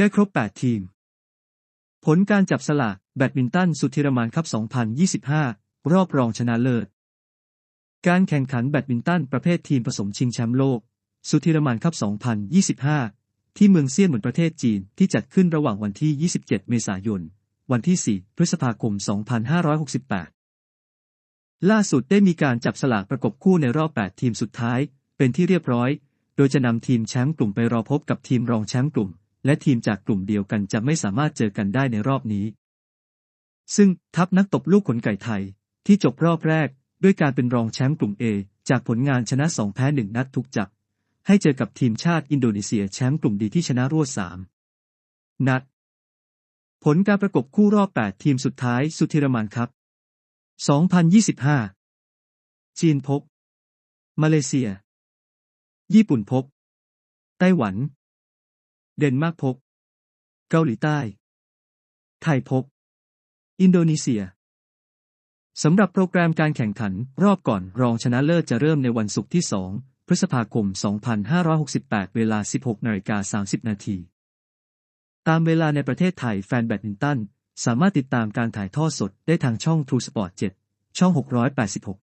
ได้ครบ 8 ทีม ผลการจับสลากแบดมินตันสุดทีรมานคัพ 2025 รอบรองชนะเลิศ การแข่งขันแบดมินตันประเภททีมผสมชิงแชมป์โลก สุดทีรมานคัพ 2025 ที่เมืองเซียนเหมือนประเทศจีนที่จัดขึ้นระหว่างวันที่ 27 เมษายน วันที่ 4 พฤษภาคม 2568 ล่าสุดได้มีการจับสลากประกบคู่ในรอบ 8 ทีมสุดท้าย เป็นที่เรียบร้อย โดยจะนำทีมแชมป์กลุ่มไปรอพบกับทีมรองแชมป์กลุ่ม และทีมจากกลุ่มเดียวกันจะไม่สามารถเจอกันได้ในรอบนี้ ซึ่งทัพนักตบลูกขนไก่ไทย ที่จบรอบแรก ด้วยการเป็นรองแชมป์กลุ่ม A จากผลงานชนะ 2 แพ้ 1 นัดทุกจับ ให้เจอกับทีมชาติอินโดนีเซียแชมป์กลุ่มดีที่ชนะรวด 3 นัด ผลการประกบคู่รอบ 8 ทีมสุดท้ายสุดทีรมานครับ 2025 จีนพบ มาเลเซีย ญี่ปุ่นพบ ไต้หวัน เดนมาร์กพบ เกาหลีใต้ ไทยพบ อินโดนีเซีย สำหรับโปรแกรมการแข่งขันรอบก่อนรองชนะเลิศจะเริ่มในวันศุกร์ที่ 2 พฤษภาคม 2568 เวลา 16นาฬิกา30 นาที ตามเวลาในประเทศไทยแฟนแบดมินตัน สามารถติดตามการถ่ายทอดสดได้ทางช่อง True Sport 7 ช่อง 686